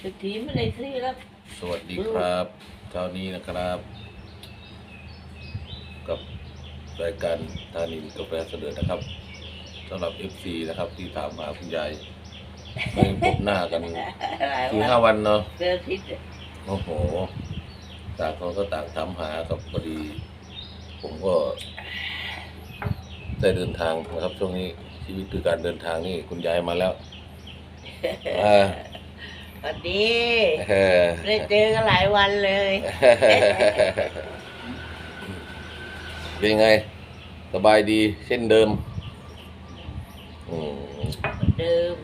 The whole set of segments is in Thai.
สุดทีไม่ได้ซื้อแล้ว สวัสดีครับเช้านี้นะครับ กับรายการทานินกาแฟเสด็จนะครับสำหรับ FC นะครับ ที่ถามหาคุณยายไม่พบหน้ากันหลายสี่วันห้าวันเนาะเดือนอาทิตย์โอ้โหต่างคนก็ต่างถามหากับพอดี ผมก็ได้เดินทางนะครับ ช่วงนี้ชีวิตคือการเดินทางนี่คุณยายมาแล้วอ่า สวัสดีเออได้เจอกันหลายวันเลย เป็นยังไง สบายดีเช่นเดิมอืมเหมือนเดิม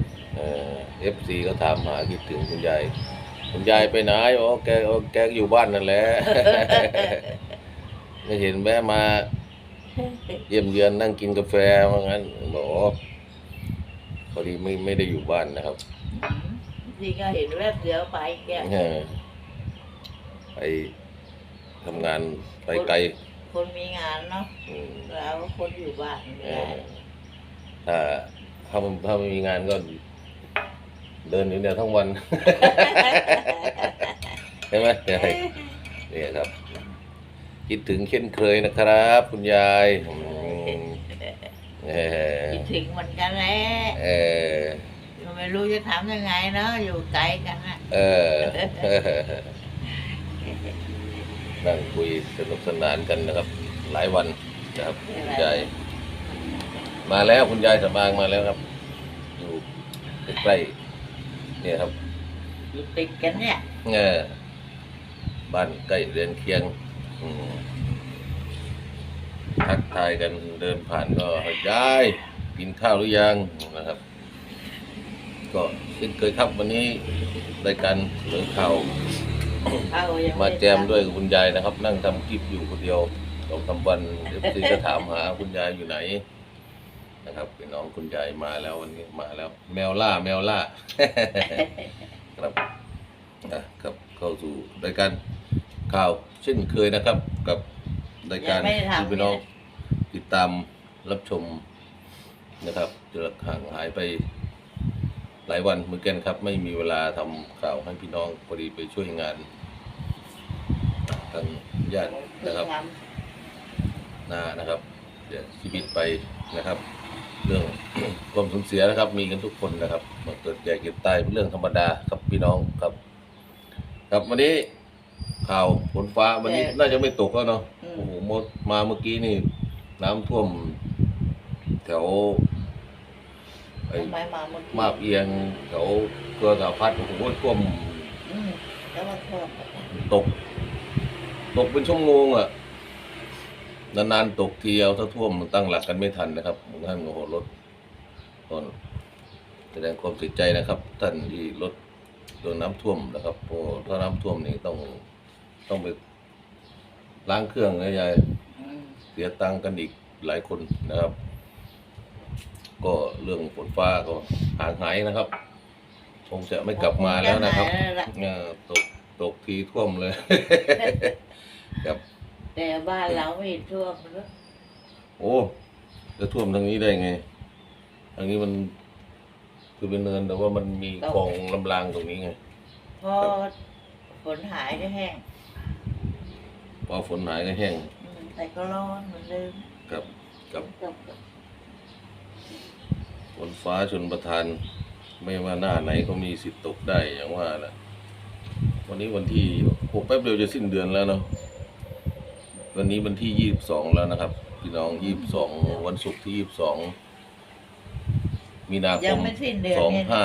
เอฟซีก็ถามหาคิดถึงคุณยายคุณยายไปไหนโอ้แกโอ้แกก็อยู่บ้านนั่นแหละไม่เห็นแวะมา เยี่ยมเยือนนั่งกินกาแฟว่างั้นบอกว่าพอดีไม่ไม่ได้อยู่บ้านนะครับ ที่ก็เห็นแวบเดียวไปแกเออไปทำงานไปไกลคนมีงานเนาะอืมเราก็คนอยู่บ้านไม่เอได้อถ้าถ้าถ้าไม่มีงานก็ เดินอยู่เนี่ยทั้งวัน ใช่ไหมยายเนี่ยครับ คิดถึงเช่นเคยนะครับ คุณยายอืมเออคิดถึงเหมือนกันแหละเออ ไม่รู้จะทำยังไงเนาะอยู่ไกลกันอะเออ นั่งคุยสนุกสนานกันนะครับ หลายวันนะครับคุณยายมาแล้วคุณยายสบางมาแล้วครับ อยู่ใกล้ๆเนี่ยครับอยู่ติดกันเนี่ยเออบ้านใกล้เรือนเคียงอืมทักทายกันเดินผ่านก็ยายกินข้าวหรือยังนะครับ ก็เช่นเคยครับวันนี้รายการเสนอข่าวเขายังมาไได้แจมด้วยกับคุณยายนะครับ นั่งทำคลิปอยู่คนเดียวสองสามวันเอฟซีก็ถามหาคุณยายอยู่ไหน นะครับพี่น้องคุณยายมาแล้ววันนี้มาแล้ว แมวล่าแมวล่า ครับนะครับเข้าสู่รายการข่าวเช่นเคยนะครับ กับรายการยังไม่ได้ที่ทำพี่น้องติดตามรับชมนะครับจะห่างหายไป หลายวันเหมือนกันครับ ไม่มีเวลาทำข่าวให้พี่น้องพอดีไปช่วยงานทางญาตินะครับหน้านะครับ เดี๋ยวชีวิตไปนะครับ เรื่องความสูญเสียนะครับ มีกันทุกคนนะครับมาเกิดแก่เก็บตายเป็นเรื่องธรรมดาครับพี่น้องครับ ครับวันนี้ข่าวฝนฟ้าวันนี้แต่น่าจะไม่ตกแล้วเนาะอืมโอ้โหมดมาเมื่อกี้นี่ น้ำท่วม แถว ไอ้ทำไมมาเมื่อกี้มาบเอียงแถวเกลือสาพัดโอ้โหท่วมอืมแล้วมาท่วมตก ตกเป็นชั่วโมงอะนานๆตกทีเอาถ้าท่วมตั้งหลักกันไม่ทันนะครับท่านโอ้โหรถตอนแสดงความเสียใจนะครับ ท่านที่รถโดนน้ำท่วมนะครับโอ้ถ้าน้ำท่วมนี่ต้องต้องไปล้างเครื่องนะยายอืมเสียตังค์กันอีกหลายคนนะครับ ก็เรื่องฝนฟ้าก็ห่างหายนะครับคงจะไม่กลับมาแล้วนะครับจหายแล้วล่ะเออตกตกทีท่วมเลย ครับแต่บ้านเราไม่ท่วมนะโอ้จะท่วมทางนี้ได้ไงทางนี้มันคือเป็นเนินแต่ว่ามันมีคลองลำรางตรงนี้ไง พอฝนหายก็แห้ง พอฝนหายก็แห้งอืมแต่ก็ร้อนเหมือนเดิมกับกับกับ ฝนฟ้าชนประทาน ไม่ว่าหน้าไหนก็มีสิทธิ์ตกได้อย่างว่านะวันนี้วันที่โอ้แป๊บเดียวจะสิ้นเดือนแล้วเนาะวันนี้วันที่ยี่สิบสองแล้วนะครับ พี่น้องยี่สิบสองวันศุกร์ที่ยี่สิบสองมีนาคยังมไม่สิ้นเดือนสองเนี่ยห้า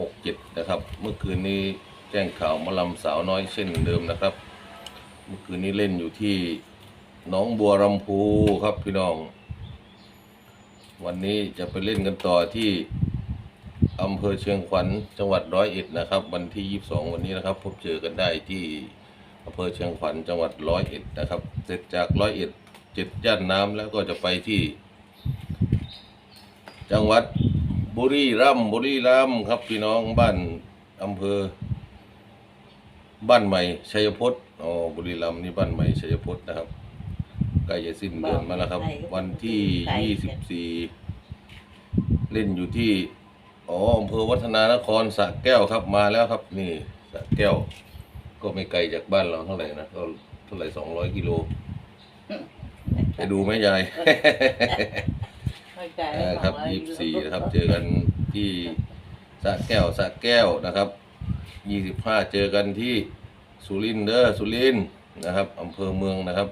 หกเจ็ดนะครับ เมื่อคืนนี้แจ้งข่าวหมะลำสาวน้อยเช่นเดิมนะครับ เมื่อคืนนี้เล่นอยู่ที่หน้องบัวลำพูครับพี่น้อง วันนี้จะไปเล่นกันต่อที่อำเภอเชียงขวัญจังหวัดร้อยเอ็ดนะครับ วันที่ยี่สิบสองวันนี้นะครับ พบเจอกันได้ที่อำเภอเชียงขวัญจังหวัดร้อยเอ็ดนะครับ เสร็จจากร้อยเอ็ดเจ็ดย่านน้ำแล้วก็จะไปที่ จังหวัดบุรีรัมย์บุรีรัมย์ครับพี่น้องบ้านอำเภอ บ้านใหม่ชัยพจน์อ๋อบุรีรัมย์นี่บ้านใหม่ชัยพจน์นะครับ ใกล้จะสิ้นเดือนมาแล้วครับ วันที่ยี่สิบสี่เล่นอยู่ที่ออ๋ออำเภอวัฒนานครสระแก้วครับมาแล้วครับ นี่สระแก้ว ก็ไม่ไกลจากบ้านเราเท่าไหร่นะก็เท่าไหร่สองร้อยกิโลไปดูไหมยายเข้าใจอ่าครับยี่สี่นะครับ เจอกันที่สระแก้วสระแก้วนะครับยี่สิบห้าเจอกันที่สุรินทร์เด้อสุรินทร์นะครับอำเภอเมืองนะครับ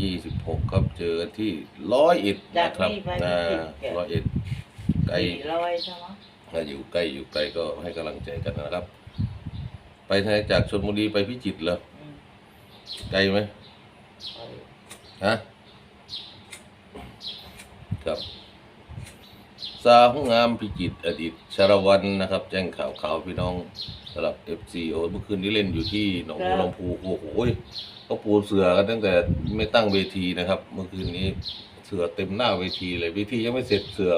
ยี่สิบหกครับเจอกันที่ร้อยเอ็ดจากนะครับนี่ไปอ่าที่ร้อยเอ็ดไกลสี่ร้อยใช่ไหมถ้าอยู่ใกล้อยู่ไกลก็ให้กำลังใจกันนะครับ ไปทางจากชลบุรีไปพิจิตรเหรออืมไกลไหมฮะครับสาวงามพิจิตรอดีตชารวันนะครับ แจ้งข่าวข่าวพี่น้อง สำหรับ FC โอเมื่อคืนนี้เล่นอยู่ที่หนองบัวลำพูโอ้โหเขาปูเสือกันตั้งแต่ไม่ตั้งเวทีนะครับ เมื่อคืนนี้เสือเต็มหน้าเวทีเลยเวทียังไม่เสร็จเสือ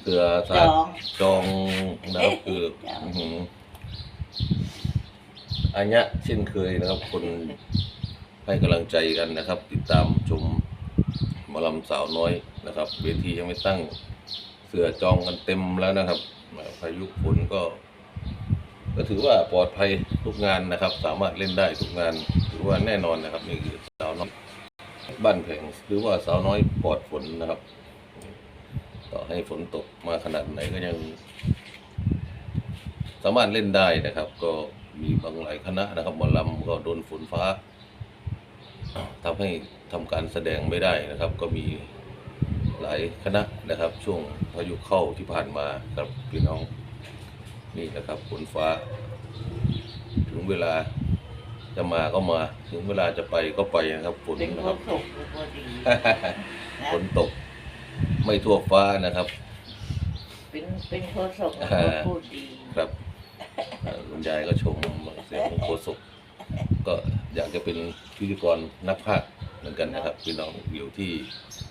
เสือจสาดองจองนะครับคืออื้อหืออันเนี้ยเช่นเคยนะครับ คนให้กำลังใจกันนะครับ ติดตามชมหมอลำสาวน้อยนะครับ เวทียังไม่ตั้งเสือจองกันเต็มแล้วนะครับพายุฝนก็ ก็ถือว่าปลอดภัยทุกงานนะครับ สามารถเล่นได้ทุกงานถือว่าแน่นอนนะครับ นี่คือสาวน้อยบ้านแผงหรือว่าสาวน้อยปลอดฝนนะครับ ต่อให้ฝนตกมาขนาดไหนก็ยัง สามารถเล่นได้นะครับ ก็มีบางหลายคณะนะครับหมอลำก็โดนฝนฟ้าทำให้ทำการแสดงไม่ได้นะครับ ก็มีหลายคณะนะครับ ช่วงพายุเข้าที่ผ่านมาครับพี่น้อง นี่นะครับฝนฟ้า ถึงเวลาจะมาก็มา ถึงเวลาจะไปก็ไปนะครับฝนเป็นนะโคครับตรถูกพอดีนะฝนตก ไม่ทั่วฟ้านะครับ เป็นเป็นโคตรถูกอ่าพูดดีครับเอ่อคุณยายก็ชมเสียงของโคศกก็อยากจะเป็นพิธีกรนักพากย์เหมือนกันนะครับพี่น้องอยู่ที่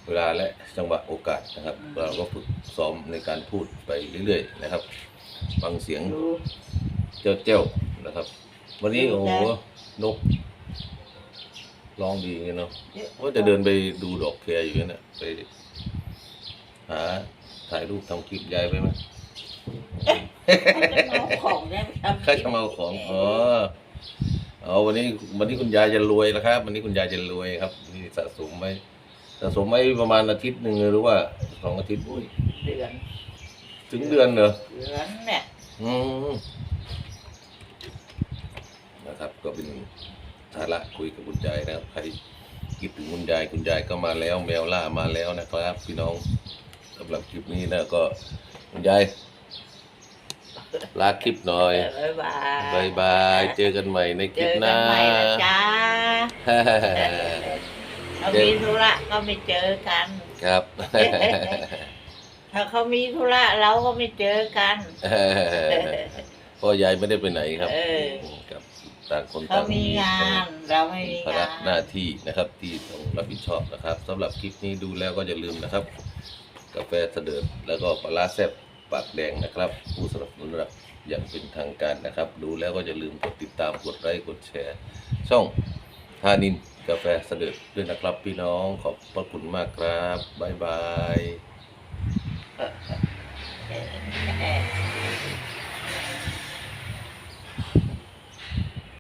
เวลาและจังหวะโอกาสนะครับ เราก็ฝึกซ้อมในการพูดไปเรื่อยๆนะครับ ฟังเสียงดูเจ้าเจ้าๆนะครับ วันนี้โอ้โหนกร้องดีเงี้ยเนาะว่าจะเดินไปดูดอกแคร์อยู่เนี่ยไปหาถ่ายรูปทำคลิปยายไปไหมเขาจะเมาของได้ไหมครับข้าจะมาเอาของอ๋อเอาวันนี้วันนี้คุณยายจะรวยแล้วครับ วันนี้คุณยายจะรวยครับนี่สะสมไว้สะสมไว้ประมาณอาทิตย์หนึ่งหรือว่าสองอาทิตย์อุ้ยเดือน ถึงเดือนเหรอเดือนเนี่ยอืมนะครับ ก็เป็นฐานะคุยกับคุณยายนะครับใครคิดถึงคุณยายคุณยายก็มาแล้วแมวล่ามาแล้วนะครับ พี่น้องสำหรับคลิปนี้นะก็คุณยายลาคลิปหน่อยบ๊ายบายบายบายเจอกันใหม่ในคเจลิปอหกัน้านใหม่นะจ้าเขามีธุระก็ไม่เจอกันครับ ถ้าเขามีธุระเราก็ไม่เจอกันเพ่อยายไม่ได้ไปไหนครับเออ ครับต่างคนเขาต่างมีงาน เราไม่มีภาระงาน หน้าที่นะครับที่ต้องรับผิดชอบนะครับสำหรับคลิปนี้ดูแล้วก็อย่าลืมนะครับ กาแฟเสดิร์ดแล้วก็ปลาร้าแซ่บปากแดงนะครับ ผู้สนับสนุนหลักอย่างเป็นทางการนะครับ ดูแล้วก็อย่าลืมกดติดตามกดไลค์กดแชร์ ช่องทานินกาแฟเสดิร์ดด้วยนะครับ พี่น้องขอบพระคุณมากครับบ๊ายบาย Uh, uh, uh, uh.